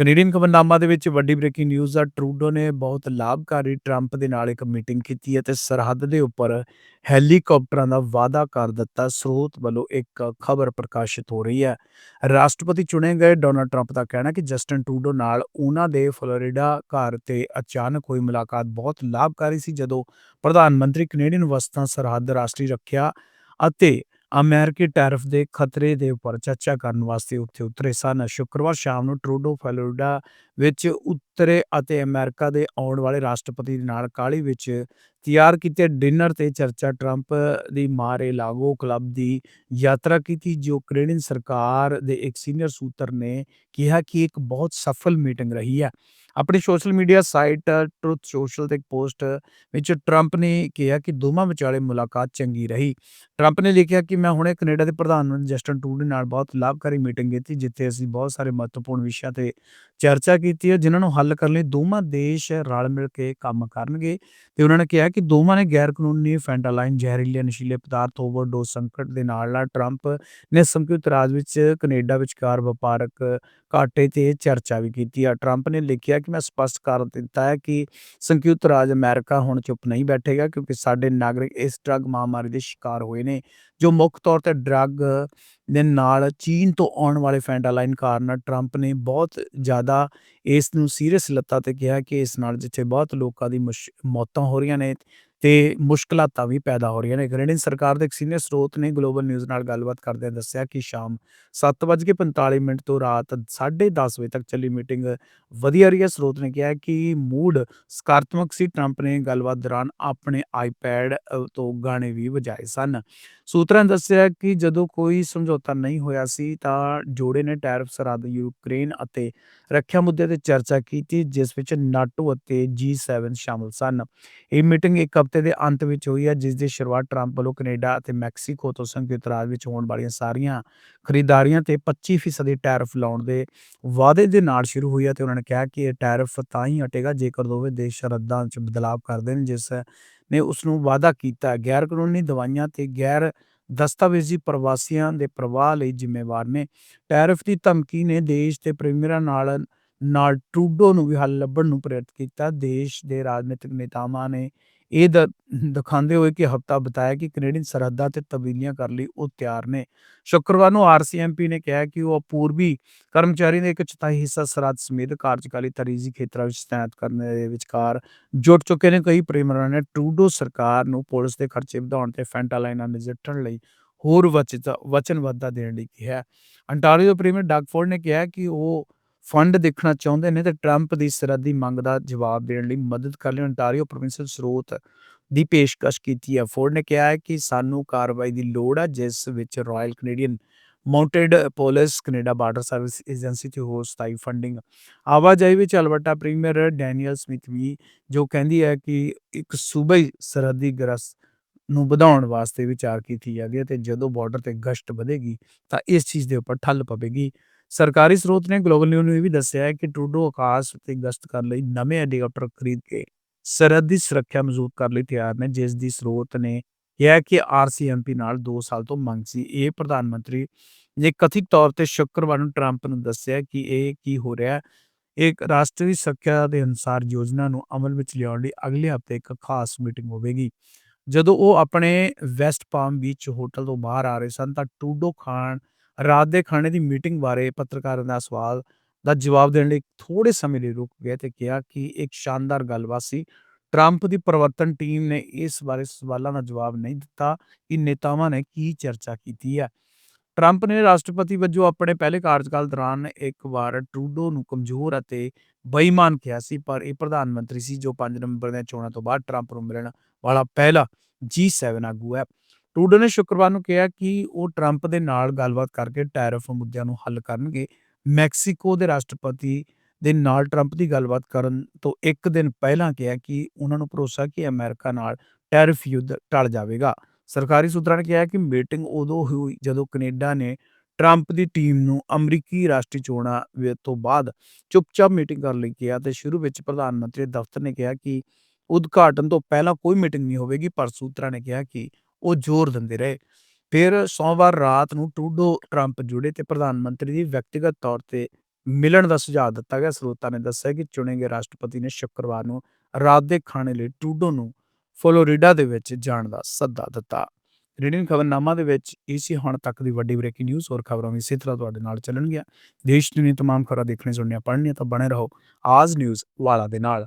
Canadian ਖਬਰਨਾਮਾ ਦੇ ਵਿੱਚ ਵੱਡੀ ਬ੍ਰੇਕਿੰਗ ਨਿਊਜ਼ ਆ। ਟਰੂਡੋ ਨੇ ਬਹੁਤ ਲਾਭਕਾਰੀ ਟਰੰਪ ਦੇ ਨਾਲ ਇੱਕ ਮੀਟਿੰਗ ਕੀਤੀ ਹੈ ਤੇ ਸਰਹੱਦ ਦੇ ਉੱਪਰ ਹੈਲੀਕਾਪਟਰਾਂ ਦਾ ਵਾਅਦਾ ਕਰ ਦਿੱਤਾ। ਸਰੋਤ ਵੱਲੋਂ ਇੱਕ ਖਬਰ ਪ੍ਰਕਾਸ਼ਿਤ ਹੋ ਰਹੀ ਹੈ। ਰਾਸ਼ਟਰਪਤੀ ਚੁਣੇ ਗਏ ਡੋਨਲਡ ਟਰੰਪ ਦਾ ਕਹਿਣਾ ਕਿ ਜਸਟਨ ਟਰੂਡੋ ਨਾਲ ਉਹਨਾਂ ਦੇ ਫਲੋਰੀਡਾ ਘਰ ਤੇ ਅਚਾਨਕ ਹੋਈ ਮੁਲਾਕਾਤ ਬਹੁਤ ਲਾਭਕਾਰੀ ਸੀ। ਜਦੋਂ ਪ੍ਰਧਾਨ ਮੰਤਰੀ ਕੈਨੇਡੀਅਨ ਵਸਤਾਂ ਸਰਹੱਦ ਰਾਸ਼ਟਰੀ ਰੱਖਿਆ ਅਤੇ ਅਮਰੀਕੀ ਟੈਰਫ ਦੇ ਖਤਰੇ ਦੇ ਉੱਪਰ ਚਰਚਾ ਕਰਨ ਵਾਸਤੇ ਉੱਥੇ ਉਤਰੇ ਸਨ। ਸ਼ੁੱਕਰਵਾਰ ਸ਼ਾਮ ਨੂੰ ਟਰੂਡੋ, ਫਲੋਰੀਡਾ ਵਿੱਚ ਉਤਰੇ ਅਤੇ ਅਮਰੀਕਾ ਦੇ ਆਉਣ ਵਾਲੇ ਰਾਸ਼ਟਰਪਤੀ ਦੇ ਨਾਲ ਕਾਹਲੀ ਵਿੱਚ ਤਿਆਰ ਕੀਤੇ ਡਿਨਰ ਤੇ ਚਰਚਾ, ਟਰੰਪ ਦੀ ਮਾਰੇ ਲਾਗੋ ਕਲੱਬ ਦੀ ਯਾਤਰਾ ਕੀਤੀ, ਜੋ ਕੈਨੇਡੀਅਨ ਸਰਕਾਰ ਦੇ ਇੱਕ ਸੀਨੀਅਰ ਸੂਤਰ ਨੇ ਕਿਹਾ ਕਿ ਇੱਕ ਬਹੁਤ ਸਫਲ ਮੀਟਿੰਗ ਰਹੀ ਹੈ। ਆਪਣੀ social media site Truth Social ਤੇ ਇੱਕ ਪੋਸਟ ਵਿੱਚ ਟਰੰਪ ਨੇ ਕਿਹਾ ਕਿ ਦੋਵਾਂ ਵਿਚਾਲੇ ਮੁਲਾਕਾਤ ਚੰਗੀ ਰਹੀ। ਟਰੰਪ ਨੇ ਲਿਖਿਆ ਕਿ ਮੈਂ ਹੁਣੇ ਕੈਨੇਡਾ ਦੇ ਪ੍ਰਧਾਨ ਮੰਤਰੀ ਜਸਟਨ ਟਰੂਡੋ ਨਾਲ ਬਹੁਤ ਲਾਭਕਾਰੀ ਮੀਟਿੰਗ ਕੀਤੀ, ਜਿੱਥੇ ਅਸੀਂ ਬਹੁਤ ਸਾਰੇ ਮਹੱਤਵਪੂਰਨ ਵਿਸ਼ਿਆਂ ਤੇ ਚਰਚਾ ਕੀਤੀ ਹੈ, ਜਿਨ੍ਹਾਂ ਨੂੰ ਹੱਲ ਕਰਨ ਲਈ ਦੋਵਾਂ ਦੇਸ਼ ਰਲ ਮਿਲ ਕੇ ਕੰਮ ਕਰਨਗੇ। ਤੇ ਉਹਨਾਂ ਨੇ ਕਿਹਾ ਕਿ ਦੋਵਾਂ ਨੇ ਗੈਰ ਕਾਨੂੰਨੀ ਫੈਂਟਾਲਾਈਨ ਜ਼ਹਿਰੀਲੇ ਨਸ਼ੀਲੇ ਪਦਾਰਥ ਓਵਰਡੋਸ ਸੰਕਟ ਦੇ ਨਾਲ ਨਾਲ ਟਰੰਪ ਨੇ ਸੰਯੁਕਤ ਰਾਜ ਵਿੱਚ ਕੈਨੇਡਾ ਵਿਚਕਾਰ ਵਪਾਰਕ ਘਾਟੇ ਤੇ ਚਰਚਾ ਵੀ ਕੀਤੀ ਹੈ ਟਰੰਪ ਨੇ ਲਿਖਿਆ ਕਿ ਮੈਂ ਸਪਸ਼ਟ ਕਰ ਦਿੱਤਾ ਹੈ ਕਿ ਸੰਯੁਕਤ ਰਾਜ ਅਮਰੀਕਾ ਹੁਣ ਚੁੱਪ ਨਹੀਂ ਬੈਠੇਗਾ ਕਿਉਂਕਿ ਸਾਡੇ ਨਾਗਰਿਕ ਇਸ ਡਰੱਗ ਮਹਾਮਾਰੀ ਦੇ ਸ਼ਿਕਾਰ ਹੋਏ ਨੇ, ਜੋ ਮੁੱਖ ਤੌਰ ਤੇ ਡਰੱਗ ਦੇ ਨਾਲ ਚੀਨ ਤੋਂ ਆਉਣ ਵਾਲੇ ਫੈਂਟਾਲਾਈਨ ਕਾਰਨ ਟਰੰਪ ਨੇ ਬਹੁਤ ਜ਼ਿਆਦਾ ਇਸ ਨੂੰ ਸੀਰੀਅਸ ਲੱਤਾ ਤੇ ਕਿਹਾ ਕਿ ਇਸ ਨਾਲ ਜਿੱਥੇ ਬਹੁਤ ਲੋਕਾਂ ਦੀ ਮੁਸ਼- ਮੌਤਾਂ ਹੋ ਰਹੀਆਂ ਨੇ ਤੇ ਮੁਸ਼ਕਲਾਤਾਂ ਵੀ ਪੈਦਾ ਹੋ ਰਹੀਆਂ ਨੇ। ਕੈਨੇਡੀਅਨ ਸਰਕਾਰ ਦੇ ਇੱਕ ਸੀਨੀਅਰ ਸਰੋਤ ਨੇ ਗਲੋਬਲ ਨਿਊਜ਼ ਨਾਲ ਗੱਲਬਾਤ ਕਰਦਿਆਂ ਦੱਸਿਆ ਕਿ ਸ਼ਾਮ 7:45 ਮਿੰਟ ਤੋਂ ਰਾਤ 10:30 ਵਜੇ ਤੱਕ ਚੱਲੀ ਮੀਟਿੰਗ ਵਧੀਆ ਰਹੀ ਹੈ। ਸਰੋਤ ਨੇ ਕਿਹਾ ਕਿ ਮੂਡ ਸਕਾਰਾਤਮਕ ਸੀ। ਟਰੰਪ ਨੇ ਗੱਲਬਾਤ ਦੌਰਾਨ ਆਪਣੇ ਆਈਪੈਡ ਤੋਂ ਗਾਣੇ ਵੀ ਵਜਾਏ ਸਨ। ਸੂਤਰਾਂ ਦੱਸਿਆ ਕਿ ਜਦੋਂ ਕੋਈ ਸਮਝੌਤਾ ਨਹੀਂ ਹੋਇਆ ਸੀ, ਤਾਂ ਜੋੜੇ ਨੇ ਟੈਰਿਫ ਸਰਹੱਦ ਯੂਕਰੇਨ ਅਤੇ ਰੱਖਿਆ ਮੁੱਦੇ ਤੇ ਚਰਚਾ ਕੀਤੀ, ਜਿਸ ਵਿੱਚ ਨਾਟੋ ਅਤੇ G7 ਸ਼ਾਮਲ ਸਨ। ਇਹ ਮੀਟਿੰਗ ਇੱਕ ਹਫ਼ਤੇ ਦੇ ਅੰਤ ਵਿੱਚ ਹੋਈ ਹੈ, ਜਿਸ ਦੀ ਸ਼ੁਰੂਆਤ ਟਰੰਪ ਵੱਲੋਂ ਕੈਨੇਡਾ ਅਤੇ ਮੈਕਸੀਕੋ ਤੋਂ ਸੰਯੁਕਤ ਰਾਜ ਵਿੱਚ ਹੋਣ ਵਾਲੀਆਂ ਸਾਰੀਆਂ ਖਰੀਦਦਾਰੀਆਂ ਤੇ 25% ਦੀ ਟੈਰਿਫ ਲਾਉਣ ਦੇ ਵਾਅਦੇ ਦੇ ਨਾਲ ਸ਼ੁਰੂ ਹੋਈ ਹੈ ਤੇ ਉਹਨਾਂ ਨੇ ਕਿਹਾ ਕਿ ਇਹ ਟੈਰਿਫ ਤਾਂ ਹੀ ਹਟੇਗਾ ਜੇਕਰ ਦੋਵੇਂ ਦੇਸ਼ ਸ਼ਰਤਾਂ 'ਚ ਬਦਲਾਅ ਕਰਦੇ ਨੇ, ਜਿਸ ਨੇ ਉਸ ਨੂੰ ਵਾਅਦਾ ਕੀਤਾ। ਗੈਰ ਕਾਨੂੰਨੀ ਦਵਾਈਆਂ ਤੇ ਗੈਰ ਦਸਤਾਵੇਜ਼ੀ ਪ੍ਰਵਾਸੀਆਂ ਦੇ ਪ੍ਰਵਾਹ ਲਈ ਜ਼ਿੰਮੇਵਾਰ ਨੇ। ਟੈਰਿਫ ਦੀ ਧਮਕੀ ਨੇ ਦੇਸ਼ ਦੇ ਪ੍ਰੀਮੀਅਰਾਂ ਨਾਲ ਨਾਲ ਟਰੂਡੋ ਨੂੰ ਵੀ ਹੱਲ ਲੱਭਣ ਨੂੰ ਪ੍ਰੇਰਿਤ ਕੀਤਾ। ਦੇਸ਼ ਦੇ ਰਾਜਨੀਤਿਕ ਨੇਤਾਵਾਂ ਨੇ ਇਹ ਦਿਖਾਉਂਦੇ ਹੋਏ ਕਿ ਹਫਤਾ ਬਤਾਇਆ ਕਿ ਕੈਨੇਡੀਅਨ ਸਰਹੱਦਾਂ ਤੇ ਤਬਦੀਲੀਆਂ ਕਰਨ ਲਈ ਉਹ ਤਿਆਰ ਨੇ। ਸ਼ੁੱਕਰਵਾਰ ਨੂੰ ਆਰਸੀਐਮਪੀ ਨੇ ਕਿਹਾ ਕਿ ਉਹ ਪੂਰਬੀ ਕਰਮਚਾਰੀ ਦੇ ਇੱਕ ਚੌਥਾਈ ਹਿੱਸਾ ਸਰਹੱਦ ਸਮੇਤ ਕਾਰਜਕਾਰੀ ਤਰੀਜ਼ੀ ਖੇਤਰਾਂ ਵਿੱਚ ਤੈਨਾਤ ਕਰਨ ਦੇ ਵਿਚਕਾਰ ਜੁਟ ਚੁੱਕੇ ਨੇ। ਕਈ ਪ੍ਰੀਮੀਅਰਾਂ ਨੇ ਟਰੂਡੋ ਸਰਕਾਰ ਨੂੰ ਪੁਲਿਸ ਦੇ ਖਰਚੇ ਵਧਾਉਣ ਤੇ ਫੈਂਟਾ ਲਾਈਨਾਂ ਨਜਿੱਠਣ ਲਈ ਹੋਰ ਵਚਿਤ, ਵਚਨਬੱਧਤਾ ਦੇਣ ਲਈ ਕਿਹਾ। ਅੰਟਾਰੀਓ ਪ੍ਰੀਮੀਅਰ ਡਾਕਫੋਰਡ ਨੇ ਕਿਹਾ ਕਿ ਉਹ ਫੰਡ ਦੇਖਣਾ ਚਾਹੁੰਦੇ ਨੇ ਤੇ ਟਰੰਪ ਦੀ ਸਰਹੱਦੀ ਮੰਗ ਦਾ ਜਵਾਬ ਦੇਣ ਲਈ ਮਦਦ ਕਰਨ ਲਈ। ਅੰਟਾਰੀਓ ਪ੍ਰੋਵਿੰਸ਼ਲ ਸਰੋਤ ਦੀ ਪੇਸ਼ਕਸ਼ ਕੀਤੀ ਹੈ। ਫੋਰਡ ਨੇ ਕਿਹਾ ਹੈ ਕਿ ਸਾਨੂੰ ਕਾਰਵਾਈ ਦੀ ਲੋੜ ਹੈ ਜਿਸ ਵਿੱਚ Royal Canadian Mounted Police, Canada Border Service Agency ਤੇ ਹੋਰ ਸਥਾਈ ਫੰਡਿੰਗ ਆਵਾਜਾਈ ਵਿੱਚ ਅਲਬਰਟਾ ਪ੍ਰੀਮੀਅਰ ਡੈਨੀਅਲ ਸਮਿਥ ਵੀ, ਜੋ ਕਹਿੰਦੀ ਹੈ ਕਿ ਇੱਕ ਸੂਬਾਈ ਸਰਹੱਦੀ ਗ੍ਰਸਤ ਨੂੰ ਵਧਾਉਣ ਵਾਸਤੇ ਵਿਚਾਰ ਕੀਤੀ ਜਾਂਦੀ ਹੈ ਤੇ ਜਦੋਂ ਬਾਰਡਰ ਤੇ ਗਸ਼ਤ ਵਧੇਗੀ ਤਾਂ ਇਸ ਚੀਜ਼ ਦੇ ਉੱਪਰ ਠੱਲ ਪਵੇਗੀ। ਸਰਕਾਰੀ ਸਰੋਤ ਨੇ ਗਲੋਬਲ ਨਿਊਜ਼ ਨੂੰ ਇਹ ਵੀ ਦੱਸਿਆ ਹੈ ਕਿ ਟਰੂਡੋ ਆਕਾਸ਼ ਤੇ ਗਸ਼ਤ ਕਰਨ ਲਈ ਨਵੇਂ ਹੈਲੀਕਾਪਟਰ ਖਰੀਦ ਕੇ ਸਰਹੱਦੀ ਸੁਰੱਖਿਆ ਮਜ਼ਬੂਤ ਕਰਨ ਲਈ ਤਿਆਰ ਨੇ, ਜਿਸ ਦੀ ਸਰੋਤ ਨੇ ਕਿਹਾ ਕਿ ਆਰਸੀਐਮਪੀ ਨਾਲ 2 ਸਾਲ ਤੋਂ ਮੰਗ ਸੀ। ਇਹ ਪ੍ਰਧਾਨ ਮੰਤਰੀ ਨੇ ਕਥਿਤ ਤੌਰ ਤੇ ਸ਼ੁੱਕਰਵਾਰ ਨੂੰ ਟਰੰਪ ਨੂੰ ਦੱਸਿਆ ਕਿ ਇਹ ਕੀ ਹੋ ਰਿਹਾ ਹੈ। ਇੱਕ ਰਾਸ਼ਟਰੀ ਸੁਰੱਖਿਆ ਦੇ ਅਨੁਸਾਰ ਯੋਜਨਾ ਨੂੰ ਅਮਲ ਵਿੱਚ ਲਿਆਉਣ ਲਈ ਅਗਲੇ ਹਫ਼ਤੇ ਇੱਕ ਖਾਸ ਮੀਟਿੰਗ ਹੋਵੇਗੀ। ਜਦੋਂ ਉਹ ਆਪਣੇ ਵੈਸਟ ਪਾਮ ਬੀਚ ਹੋਟਲ ਤੋਂ ਬਾਹਰ ਆ ਰਹੇ ਸਨ ਤਾਂ ਟੂਡੋ ਖਾਨ ਰਾਤ ਦੇ ਖਾਣੇ ਦੀ ਮੀਟਿੰਗ ਬਾਰੇ ਪੱਤਰਕਾਰਾਂ ਦਾ ਸਵਾਲ ਦਾ ਜਵਾਬ ਦੇਣ ਲਈ ਥੋੜੇ ਸਮੇਂ ਲਈ ਰੁਕ ਗਏ ਤੇ ਕਿਹਾ ਕਿ ਇੱਕ ਸ਼ਾਨਦਾਰ ਗੱਲਬਾਤ ਸੀ। ਟਰੰਪ ਦੀ ਪ੍ਰਵਰਤਨ ਟੀਮ ਨੇ ਇਸ ਬਾਰੇ ਸਵਾਲਾਂ ਦਾ ਜਵਾਬ ਨਹੀਂ ਦਿੱਤਾ ਕਿ ਨੇਤਾਵਾਂ ਨੇ ਕੀ ਚਰਚਾ ਕੀਤੀ ਹੈ। ਟਰੰਪ ਨੇ ਰਾਸ਼ਟਰਪਤੀ ਵਜੋਂ ਆਪਣੇ ਪਹਿਲੇ ਕਾਰਜਕਾਲ ਦੌਰਾਨ ਇੱਕ ਵਾਰ ਟਰੂਡੋ ਨੂੰ ਕਮਜ਼ੋਰ ਅਤੇ ਬੇਈਮਾਨ ਕਿਹਾ ਸੀ, ਪਰ ਇਹ ਪ੍ਰਧਾਨ ਮੰਤਰੀ ਸੀ ਜੋ 5 ਨਵੰਬਰ ਦੀਆਂ ਚੋਣਾਂ ਤੋਂ ਬਾਅਦ ਟਰੰਪ ਨੂੰ ਮਿਲਣ ਵਾਲਾ ਪਹਿਲਾ G7 ਆਗੂ ਹੈ। ਟਰੂਡੋ ਨੇ ਸ਼ੁੱਕਰਵਾਰ ਨੂੰ ਕਿਹਾ ਕਿ ਉਹ ਟਰੰਪ ਦੇ ਨਾਲ ਗੱਲਬਾਤ ਕਰਕੇ ਟੈਰਿਫ ਮੁੱਦਿਆਂ ਨੂੰ ਹੱਲ ਕਰਨਗੇ। ਮੈਕਸੀਕੋ ਦੇ ਰਾਸ਼ਟਰਪਤੀ ਦੇ ਨਾਲ ਟਰੰਪ ਦੀ ਗੱਲਬਾਤ ਕਰਨ ਤੋਂ ਇੱਕ ਦਿਨ ਪਹਿਲਾਂ ਕਿਹਾ ਕਿ ਉਹਨਾਂ ਨੂੰ ਭਰੋਸਾ ਕਿ ਅਮਰੀਕਾ ਨਾਲ ਟੈਰਿਫ ਯੁੱਧ ਟਲ ਜਾਵੇਗਾ। ਸਰਕਾਰੀ ਸੂਤਰਾਂ ਨੇ ਕਿਹਾ ਕਿ ਮੀਟਿੰਗ ਉਦੋਂ ਹੋਈ ਜਦੋਂ ਕੈਨੇਡਾ ਨੇ ਟਰੰਪ ਦੀ ਟੀਮ ਨੂੰ ਅਮਰੀਕੀ ਰਾਸ਼ਟਰੀ ਚੋਣਾਂ ਤੋਂ ਬਾਅਦ ਚੁੱਪਚਾਪ ਮੀਟਿੰਗ ਕਰਨ ਲਈ ਕਿਹਾ ਤੇ ਸ਼ੁਰੂ ਵਿੱਚ ਪ੍ਰਧਾਨ ਮੰਤਰੀ ਦਫ਼ਤਰ ਨੇ ਕਿਹਾ ਕਿ ਉਦਘਾਟਨ ਤੋਂ ਪਹਿਲਾਂ ਕੋਈ ਮੀਟਿੰਗ ਨਹੀਂ ਹੋਵੇਗੀ, ਪਰ ਸੂਤਰਾਂ ਨੇ ਕਿਹਾ ਕਿ ਉਹ ਜ਼ੋਰ ਦਿੰਦੇ ਰਹੇ। ਫਿਰ ਸੋਮਵਾਰ ਰਾਤ ਨੂੰ ਟਰੂਡੋ, ਟਰੰਪ ਜੁੜੇ ਤੇ ਪ੍ਰਧਾਨ ਮੰਤਰੀ ਦੀ ਵਿਅਕਤੀਗਤ ਤੌਰ ਤੇ ਮਿਲਣ ਦਾ ਸੁਝਾਅ ਦਿੱਤਾ ਗਿਆ। ਸਰੋਤਾਂ ਨੇ ਦੱਸਿਆ ਕਿ ਚੁਣੇ ਗਏ ਰਾਸ਼ਟਰਪਤੀ ਨੇ ਸ਼ੁੱਕਰਵਾਰ ਨੂੰ ਰਾਤ ਦੇ ਖਾਣੇ ਲਈ ਟਰੂਡੋ ਨੂੰ ਫਲੋਰੀਡਾ ਦੇ ਵਿੱਚ ਜਾਣ ਦਾ ਸੱਦਾ ਦਿੱਤਾ। ਰੇਡੀਓ ਖਬਰਨਾਮਾ ਦੇ ਵਿੱਚ ਇਹ ਸੀ ਹੁਣ ਤੱਕ ਦੀ ਵੱਡੀ ਬ੍ਰੇਕਿੰਗ ਨਿਊਜ਼। ਹੋਰ ਖਬਰਾਂ ਵੀ ਇਸੇ ਤਰ੍ਹਾਂ ਤੁਹਾਡੇ ਨਾਲ ਚੱਲਣਗੀਆਂ। ਦੇਸ਼ ਦੁਨੀਆ ਤਮਾਮ ਖਬਰਾਂ ਦੇਖਣੇ ਸੁਣਨੀਆਂ, ਪੜ੍ਹਨੀਆਂ ਤਾਂ ਬਣੇ ਰਹੋ। ਆਜ ਨਿਊਜ਼ ਵਾਲਾ ਦੇ ਨਾਲ।